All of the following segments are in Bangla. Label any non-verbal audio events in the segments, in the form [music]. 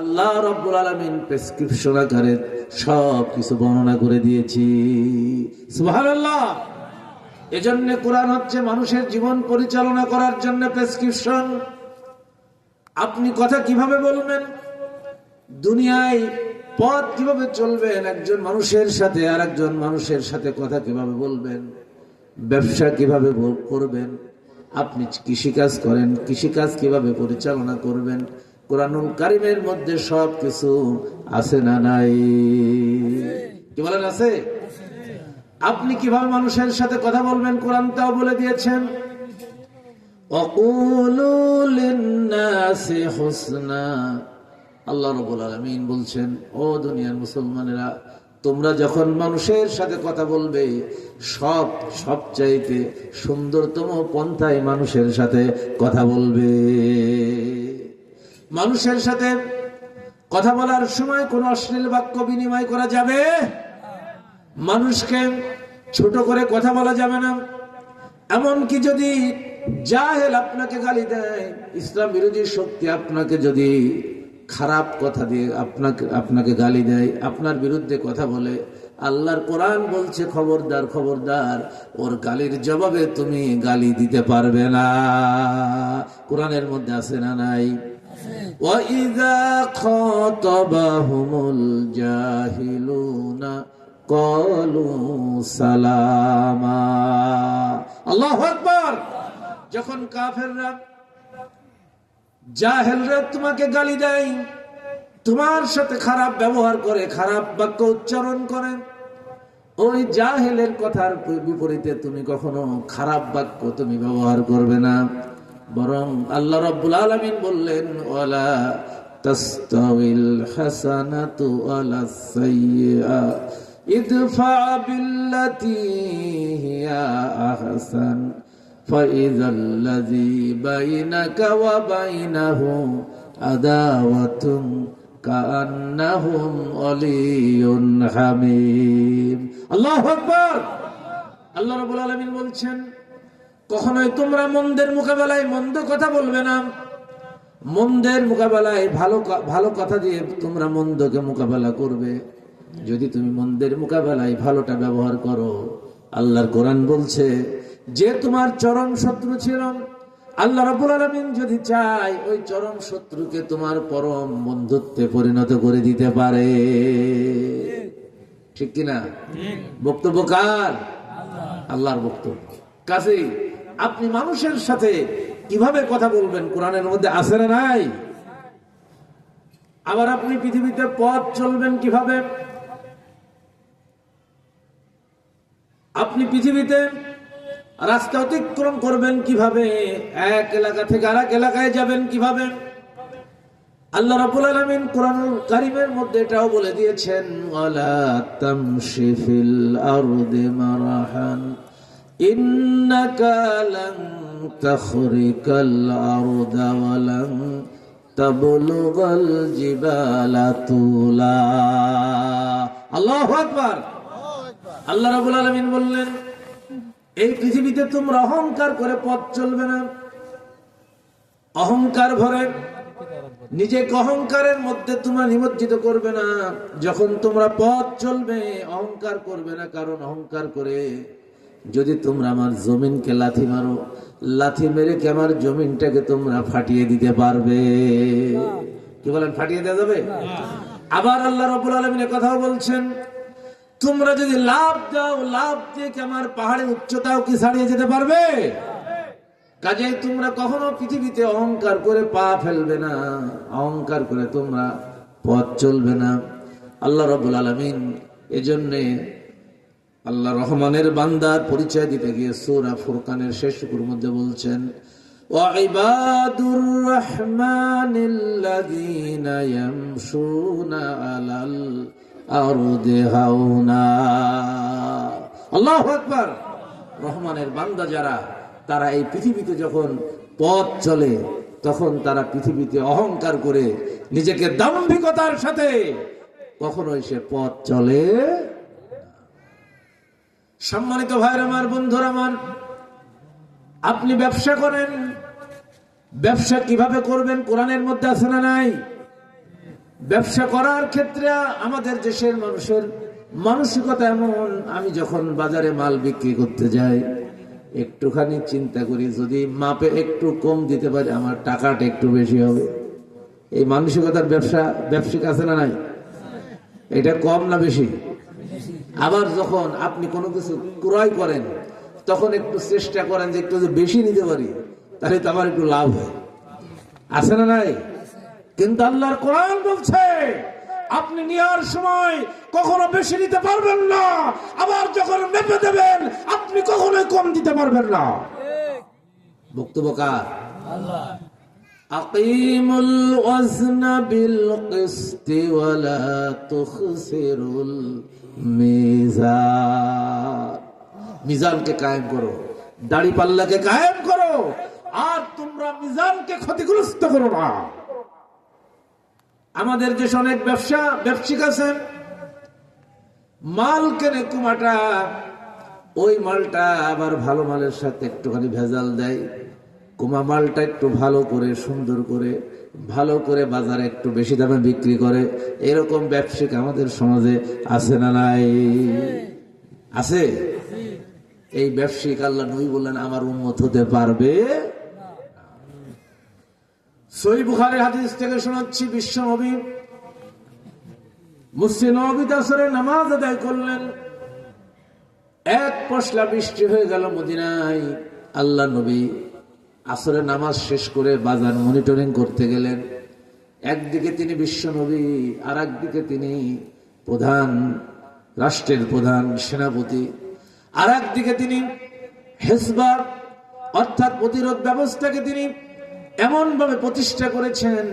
আল্লাহ রব্বুল আলমিন প্রেসক্রিপশন আকারে সব কিছু বর্ণনা করে দিয়েছি। এজন্য কোরআন হচ্ছে মানুষের জীবন পরিচালনা করার জন্য প্রেসক্রিপশন। আপনি কথা কীভাবে বলবেন? দুনিয়ায় পথ কীভাবে চলবেন? একজন মানুষের সাথে আর একজন মানুষের সাথে কথা কীভাবে বলবেন? ব্যবসা কীভাবে করবেন? আপনি কৃষিকাজ করেন, কৃষিকাজ কীভাবে পরিচালনা করবেন? কোরআনুল কারিমের মধ্যে সব কিছু আছে না নাই? কি বলেন, আছে? আপনি কীভাবে মানুষের সাথে কথা বলবেন? কোরআন তাও বলে দিয়েছেন। আল্লাহ রবুল আলমিন বলছেন, ও দুনিয়ার মুসলমানেরা, তোমরা যখন মানুষের সাথে কথা বলবে, সব, সবচাইতে সুন্দরতম পন্থায় মানুষের সাথে কথা বলবে। মানুষের সাথে কথা বলার সময় কোন অশ্লীল বাক্য বিনিময় করা যাবে? মানুষকে ছোট করে কথা বলা যাবে না। এমনকি যদি জাহেল আপনাকে গালি দেয়, ইসলাম বিরোধী শক্তি আপনাকে যদি খারাপ কথা দিয়ে আপনাকে আপনাকে গালি দেয়, আপনার বিরুদ্ধে কথা বলে, আল্লাহর কোরআন বলছে, খবরদার খবরদার, ওর গালির জবাবে তুমি গালি দিতে পারবে না। কোরআনের মধ্যে আছে না নাই? وَإِذَا خَاطَبَهُمُ الْجَاهِلُونَ قَالُوا سَلَامًا আল্লাহু আকবার যখন কাফেররা জাহেলরা তোমাকে গালি দেয় তোমার সাথে খারাপ ব্যবহার করে খারাপ বাক্য উচ্চারণ করে ওই জাহেলের কথার বিপরীতে তুমি কখনো খারাপ বাক্য তুমি ব্যবহার করবে না বরং আল্লাহ রাব্বুল আলামিন বললেন ওয়ালা তাস্তাউিল হাসানাতু ওয়ালা সাইয়্যা ইদফা বিল্লাতী হিয়া আহসান فإذا الذي بينك وبينه عداوة كأنهم ولي حميم الله أكبر আল্লাহ রাব্বুল আলামিন বলছেন কখনোই তোমরা মন্দের মোকাবেলায় মন্দ কথা বলবে না। মন্দের মোকাবেলায় ভালো ভালো কথা দিয়ে তোমরা মন্দকে মোকাবেলা করবে। যদি তুমি মন্দের মোকাবেলায় ভালোটা ব্যবহার করো আল্লাহর কোরআন বলছে যে তোমার চরম শত্রু ছিল আল্লাহ রাব্বুল আলামিন যদি চায় ওই চরম শত্রুকে তোমার পরম বন্ধুত্বে পরিণত করে দিতে পারে। ঠিক কিনা? বক্তব্য কার? আল্লাহর বক্তব্য। কাজেই আপনি মানুষের সাথে কীভাবে কথা বলবেন? কোরআনের মধ্যে আছে না নাই? আবার আপনি পৃথিবীতে পথ চলবেন কীভাবে? আপনি পৃথিবীতে রাস্তা অতিক্রম করবেন কীভাবে? এক এলাকা থেকে আর এলাকায় যাবেন কীভাবে? আল্লাহ রাব্বুল আলামিন কোরআনুল কারীমের মধ্যে এটাও বলে দিয়েছেন মারাহান ইন্নাকা লান তাখরিকাল আরদা ওয়া লান তাবলুগাল জিবালা তুলা আল্লাহ রাব্বুল আলামিন বললেন, এই পৃথিবীতে তোমরা অহংকার করে পথ চলবে না। অহংকার ভরে নিজেকে অহংকারের মধ্যে তোমরা নিমজ্জিত করবে না। যখন তোমরা পথ চলবে, অহংকার করবে না, কারণ অহংকার করে যদি তোমরা আমার জমিনকে লাথি মারো লাথি মেরে কি আমার জমিনটাকে তোমরা ফাটিয়ে দিতে পারবে? কি বলেন ফাটিয়ে দেওয়া যাবে? আবার আল্লাহ রবুল আলমিনের কথাও বলছেন তোমরা যদি লাভ দাও লাভ দিয়ে কি আমার পাহাড়ের উচ্চতাও কি ছাড়িয়ে যেতে পারবে? কাজেই তোমরা কখনো পৃথিবীতে অহংকার করে পা ফেলবে না অহংকার করে তোমরা পথ চলবে না। আল্লাহ রবুল আলমিন এজন্যে আল্লাহ রহমানের বান্দার পরিচয় দিতে গিয়ে সূরা ফুরকানের শেষ টুকুর মধ্যে বলছেন وعباد الرحمن الذين يمشون على الأرض هونا আল্লাহু আকবার রহমানের বান্দা যারা তারা এই পৃথিবীতে যখন পথ চলে তখন তারা পৃথিবীতে অহংকার করে নিজেকে দাম্ভিকতার সাথে কখনোই সে পথ চলে সম্মানিত ভাইয়ের আমার, বন্ধুরা আমার, আপনি ব্যবসা করেন, ব্যবসা কীভাবে করবেন, কোরআনের মধ্যে আছে না নাই? ব্যবসা করার ক্ষেত্রে আমাদের দেশের মানুষের মানসিকতা এমন, আমি যখন বাজারে মাল বিক্রি করতে যাই, একটুখানি চিন্তা করি, যদি মাপে একটু কম দিতে পারি, আমার টাকাটা একটু বেশি হবে। এই মানসিকতার ব্যবসা ব্যবসায়িক আছে না নাই? এটা কম না বেশি? আবার যখন আপনি কোনো কিছু ক্রয় করেন তখন একটু চেষ্টা করেন যে একটু যদি বেশি নিতে পারি তাহলে তো আমার একটু লাভ হয় আছে না নাই কিন্তু আল্লাহর কোরআন বলছে আপনি নেওয়ার সময় কখনো বেশি নিতে পারবেন না আবার যখন মেপে দেবেন আপনি কখনোই কম দিতে পারবেন না বক্তব্য কার أقيموا الوزن بالقسط ولا تخسروا মিজান। মিজানকে কায়েম করো। দাড়ি পাল্লাকে কায়েম করো। আর তোমরা মিজানকে ক্ষতিগ্রস্ত করো না। আমাদের দেশে অনেক ব্যবসা ব্যবসিক আছেন মাল কেনে কুমাটা, ওই মালটা আবার ভালো মালের সাথে একটুখানি ভেজাল দেয়। কুমা মালটা একটু ভালো করে, সুন্দর করে ভালো করে বাজারে একটু বেশি দামে বিক্রি করে, এরকম ব্যবসায়িক আমাদের সমাজে আছে না নাই? আছে? এই ব্যবসায়িক আল্লাহ নই বললেন, আমার উন্মত হতে পারবে? সই আল্লাহ নবী আসরে নামাজ শেষ করে বাজার মনিটরিং করতে গেলেন। একদিকে তিনি বিশ্ব নবী আর একদিকে তিনি প্রধান, রাষ্ট্রের প্রধান সেনাপতি। আর একদিকে তিনি হেসবা অর্থাৎ প্রতিরোধ ব্যবস্থাকে তিনি এমনভাবে প্রতিষ্ঠা করেছেন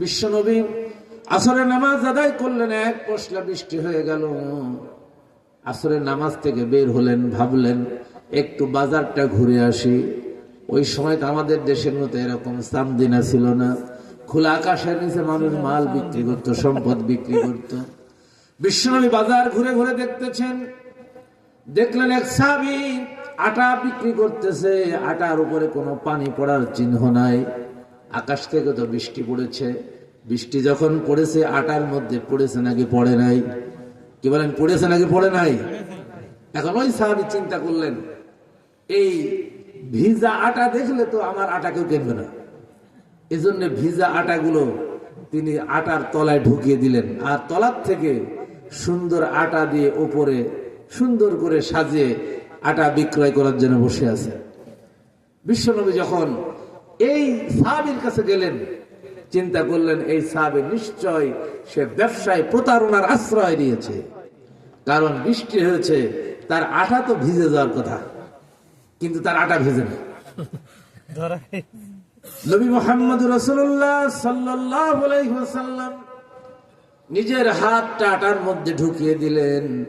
বিশ্বনবী আসরের নামাজ আদায় করলেন, এক পশলা বৃষ্টি হয়ে গেল। আসরের নামাজ থেকে বের হলেন, ভাবলেন, একটু বাজারটা ঘুরে আসি। ওই সময় তো আমাদের দেশের মতো এরকম সামদিনা ছিল না। খোলা আকাশের নিচে মানুষ মাল বিক্রি করত, সম্পদ বিক্রি করত। বিশ্বনবী বাজার ঘুরে ঘুরে দেখতেছেন। দেখলেন এক সাবি আটা বিক্রি করতেছে, আটার উপরে কোনো পানি পড়ার চিহ্ন নাই। আকাশ থেকে তো বৃষ্টি পড়েছে। বৃষ্টি যখন পড়েছে, আটার মধ্যে পড়েছে নাকি পড়ে নাই? কি বলেন, পড়েছে নাকি পড়ে নাই? এখন ওই সাহাবি চিন্তা করলেন, এই ভিজা আটা দেখলে তো আমার আটা কেউ কিনবে না। এজন্য ভিজা আটাগুলো তিনি আটার তলায় ঢুকিয়ে দিলেন আর তলার থেকে সুন্দর আটা দিয়ে ওপরে সুন্দর করে সাজিয়ে আটা বিক্রয় করার জন্য বসে আছে। বিশ্বনবী যখন এই সাহাবির কাছে গেলেন, চিন্তা করলেন, এই সাহাবি নিশ্চয় সে ব্যবসায় প্রতারণার আশ্রয় নিয়েছে। কারণ বৃষ্টি হয়েছে, তার আটা তো ভিজে যাওয়ার কথা। কিন্তু তার আটা ভিজে না [laughs] নবী মোহাম্মদ রসুল্লাহ সাল্লাম নিজের হাতটা আটার মধ্যে ঢুকিয়ে দিলেন।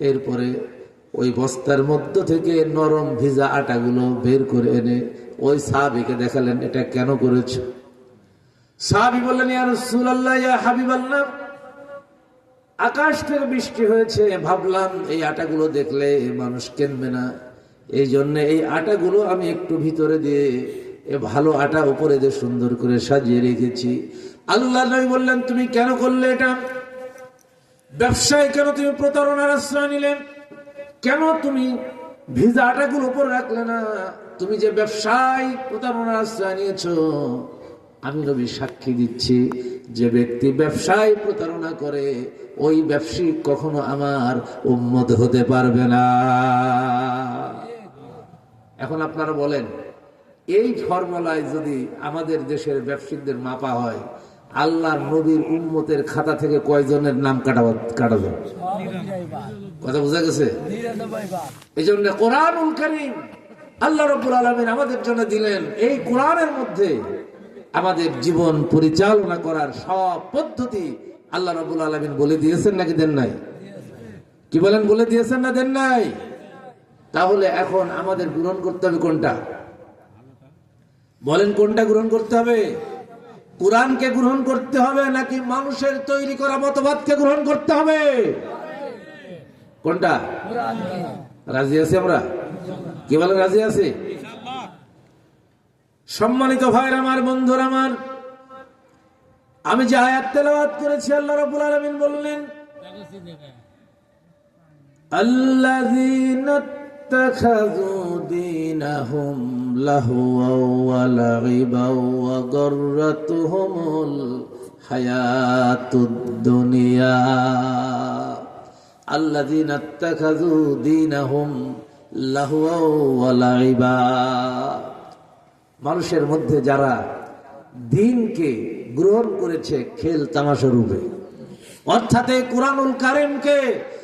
এরপরে ওই বস্তার মধ্য থেকে নরম ভিজা আটাগুলো বের করে এনে ওই সাহাবিকে দেখালেন এটা কেন করেছ? সাহাবি বললেন ইয়া রাসূলুল্লাহ ইয়া হাবিবাল্লাহ আকাশ থেকে বৃষ্টি হয়েছে ভাবলাম এই আটাগুলো দেখলে মানুষ কেনবে না। এই জন্য এই আটাগুলো আমি একটু ভিতরে দিয়ে এ ভালো আটা উপরে দিয়ে সুন্দর করে সাজিয়ে রেখেছি। আল্লাহ নবী বললেন, তুমি কেন করলে এটা? ব্যবসায় কেন তুমি প্রতারণার আশ্রয় নিলে? কেন তুমি ভিজা আটাগুলো উপর রাখলে না? তুমি যে ব্যবসায় প্রতারণার আশ্রয় নিয়েছ। আমি রবি সাক্ষী দিচ্ছি, যে ব্যক্তি ব্যবসায় প্রতারণা করে, ওই ব্যবসায়িক কখনো আমার উন্মত হতে পারবে না। এখন আপনারা বলেন, এই ফর্মুলায় যদি আমাদের দেশের ব্যবসায়ীদের মাপা হয়, আল্লাহর নবীর উম্মতের খাতা থেকে কয়জনের নাম কাটা কাটা যাবে কথা বোঝা গেছে? এই জন্য কোরআনুল করিম আল্লাহ রব্বুল আলমিন আমাদের জন্য দিলেন, এই কোরআনের মধ্যে আমাদের জীবন পরিচালনা করার সব পদ্ধতি আল্লাহ রব্বুল আলমিন বলে দিয়েছেন নাকি দেন নাই? কি বলেন, বলে দিয়েছেন না দেন নাই? তাহলে এখন আমাদের গ্রহণ করতে হবে কোনটা? বলেন কোনটা গ্রহণ করতে হবে? কোরআনকে গ্রহণ করতে হবে নাকি মানুষের তৈরি করা মতবাদকে গ্রহণ করতে হবে? কোনটা? রাজি আছি আমরা? কি বলেন রাজি আছি? সম্মানিত ভাই আমার, বন্ধুর আমার, আমি যে আয়াত তেলাওয়াত করেছি, আল্লাহ রাব্বুল আলামিন বললেন, আল্লাযীনা اتخذوا دينهم لهوا ولعبا وغرتهم الحياة الدنيا الذين اتخذوا دينهم لهوا ولعبا মানুষের মধ্যে যারা দিনকে গ্রহণ করেছে খেল তামাশা রূপে অর্থাৎ এই কোরআনুল কারিমকে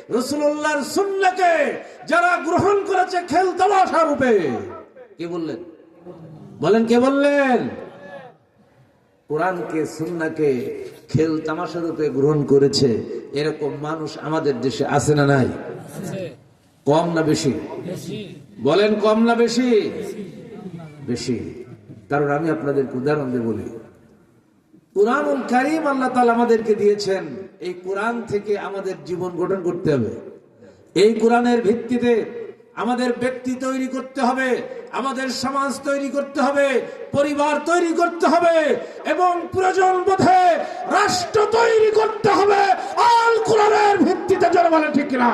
রসুল্লাহর সুন্নাকে যারা গ্রহণ করেছে খেল তামাশা রূপে। কে বললেন? বলেন, কে বললেন? কোরআনকে, সুন্নাকে খেল তামাশা রূপে গ্রহণ করেছে, এরকম মানুষ আমাদের দেশে আছে না নাই? কম না বেশি? বলেন, কম না বেশি? বেশি। কারণ আমি আপনাদেরকে উদাহরণ দিয়ে বলি। কোরআনুল কারিম আল্লাহ তাআলা আমাদেরকে দিয়েছেন এই কোরআন থেকে আমাদের জীবন গঠন করতে হবে। এই কোরআনের ভিত্তিতে আমাদের ব্যক্তি তৈরি করতে হবে, আমাদের সমাজ তৈরি করতে হবে, পরিবার তৈরি করতে হবে এবং প্রয়োজন বোধে রাষ্ট্র তৈরি করতে হবে। আল কোরআনের ভিত্তিতে বলে ঠিক না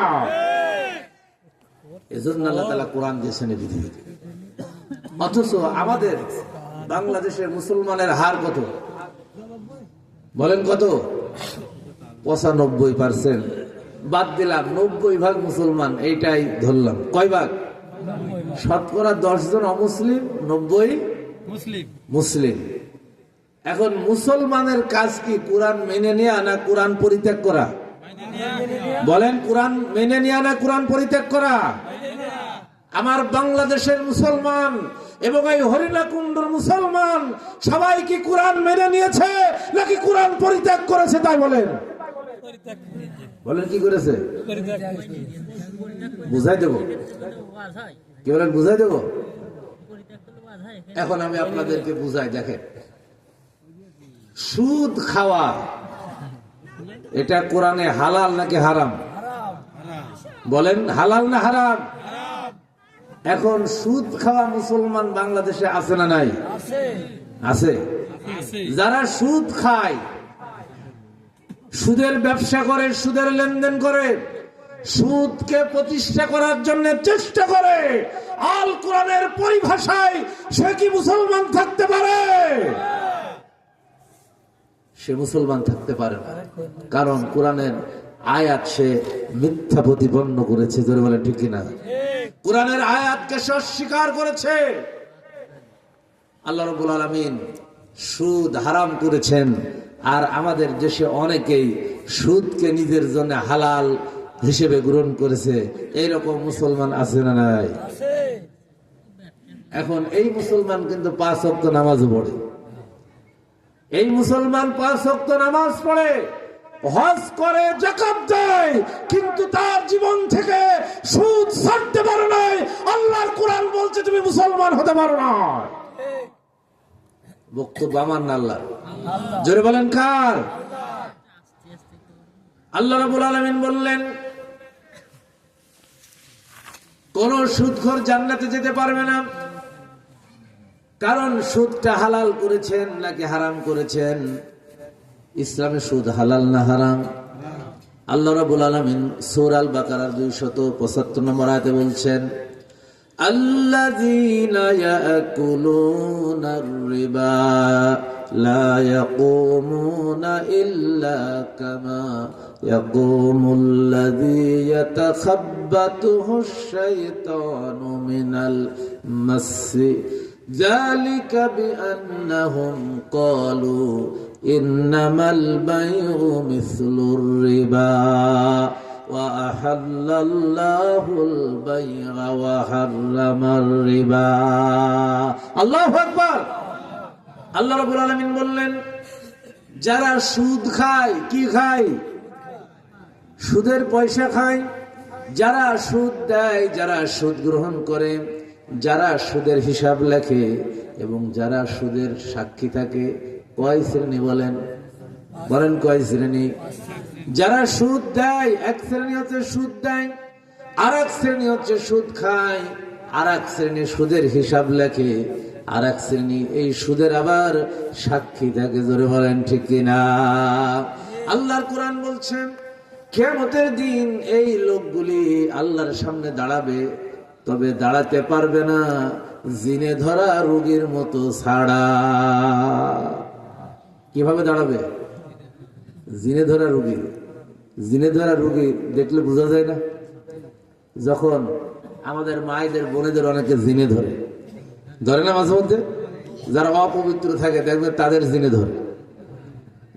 এজন্য আল্লাহ তাআলা কোরআন দিয়েছেন পৃথিবীতে অথচ আমাদের বাংলাদেশের মুসলমানের হার কত? বলেন কত? পঁচানব্বই পার্সেন্ট বাদ দিলাম নব্বই ভাগ মুসলমান এইটাই ধরলাম। কয় ভাগ? শতকরা দশ জন অমুসলিম নব্বই মুসলিম। মুসলিম। এখন মুসলমানের কাজ কি কোরআন মেনে নেওয়া না কোরআন পরিত্যাগ করা? বলেন কোরআন মেনে নেওয়া না কোরআন পরিত্যাগ করা? আমার বাংলাদেশের মুসলমান এবং এই হরিণাকুণ্ডর মুসলমান সবাই কি কোরআন মেনে নিয়েছে নাকি কোরআন পরিত্যাগ করেছে তাই বলেন? বলেন কি করেছে? বুঝাই দেব। কি বলেন বুঝাই দেব? এখন আমি আপনাদেরকে বুঝাই দেখেন। সুদ খাওয়া এটা কোরআনে হালাল নাকি হারাম? বলেন হালাল না হারাম? এখন সুদ খাওয়া মুসলমান বাংলাদেশে আছে না নাই? আছে। আছে। যারা সুদ খায় সুদের ব্যবসা করে, সুদের লেনদেন করে, সুদকে প্রতিষ্ঠা করার জন্য চেষ্টা করে। আল কোরআনের পরিভাষায় সে কি মুসলমান থাকতে পারে? সে মুসলমান থাকতে পারে না। কারণ কোরআনের আয়াত সে মিথ্যা প্রতিপন্ন করেছে ধরে বলে ঠিক কিনা? কোরআনের আয়াতকে সে অস্বীকার করেছে। আল্লাহ রবুল আলমিন সুদ হারাম করেছেন। আর আমাদের দেশে অনেকেই সুদকে নিজের জন্য হালাল হিসেবে গ্রহণ করেছে। এইরকম মুসলমান আছে না নাই? এখন এই মুসলমান কিন্তু পাঁচ অক্ত নামাজও পড়ে। এই মুসলমান পাঁচ অক্ত নামাজ পড়ে, হজ করে জাকাত দেয়, কিন্তু তার জীবন থেকে সুদ ছাড়তে পারে নাই। আল্লাহর কোরআন বলছে, তুমি মুসলমান হতে পারো না। বক্তব্য আমার না আল্লাহ জোরে বলেন কার? আল্লাহ রাবুল আলমিন বললেন, কোন সুদখোর জান্নাতে যেতে পারবে না। কারণ সুদটা হালাল করেছেন নাকি হারাম করেছেন? ইসলামে সুদ হালাল না হারাম? আল্লাহ রাবুল আলমিন সুর আল বাকারার দুইশত পঁচাত্তর নম্বর আয়তে বলছেন الذين يأكلون الربا لا يقومون إلا كما يقوم الذي يتخبطه الشيطان من المس ذلك بأنهم قالوا إنما البيع مثل الربا وأحل الله البيع وحرم الربا الله أكبر আল্লাহ রাব্বুল আলামিন বললেন যারা সুদ খায় কি খায় সুদের পয়সা খায় যারা সুদ দেয় যারা সুদ গ্রহণ করে যারা সুদের হিসাব লেখে এবং যারা সুদের সাক্ষী থাকে কয় শ্রেণী বলেন বলেন কয় শ্রেণী যারা সুদ দেয়, এক শ্রেণি হচ্ছে সুদ দেয় আর এক শ্রেণি হচ্ছে সুদ খায়। আর এক শ্রেণি সুদের হিসাব লেখে আর এক শ্রেণি এই সুদের আবার সাক্ষী থাকে, জোরে বলেন ঠিক কিনা? আল্লাহর কোরআন বলছেন কেমতের দিন এই লোকগুলি আল্লাহর সামনে দাঁড়াবে, তবে দাঁড়াতে পারবে না, জিনে ধরা রোগীর মতো ছাড়া। কীভাবে দাঁড়াবে? জিনে ধরা রুগী জিনে ধরা রুগী দেখলে বোঝা যায় না। যখন আমাদের মায়েদের বোনেদের অনেকে জিনে ধরে। ধরে না মাঝে মধ্যে? যারা অপবিত্র থাকে দেখবে তাদের জিনে ধরে।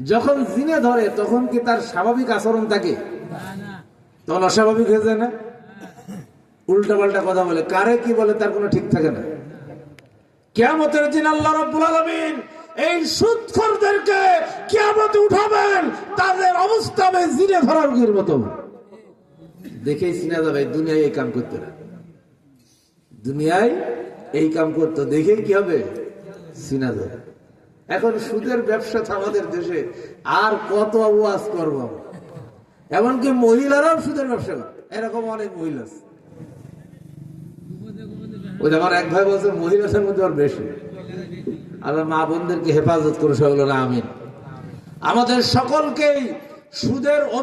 যখন জিনে ধরে, তখন কি তার স্বাভাবিক আচরণ থাকে? তখন অস্বাভাবিক হয়ে যায় না? উল্টা পাল্টা কথা বলে। কারে কি বলে তার কোনো ঠিক থাকে না। কেমতের দিন আল্লাহ রব্বুল আলমিন এই সুৎখরদেরকে কেমতে উঠাবেন, তাদের অবস্থা হবে জিনে ধরার রোগীর মতো। দেখেই চিনা যাবে দুনিয়ায় এই কাম করতে না। দুনিয়ায় এই কাম করতো, দেখেই কি হবে? চিনা যাবে এখন সুদের ব্যবসা আমাদের দেশে, আর কত ওয়াজ করব? এমনকি মহিলারাও সুদের ব্যবসা করে, এরকম অনেক মহিলা আছে। ওই আমার এক ভাই বলছে, মহিলাদের মধ্যে আর বেশি। আল্লাহ মা বোনদেরকে হেফাজত করে সকল আমিন। আমাদের সকলকেই সুদের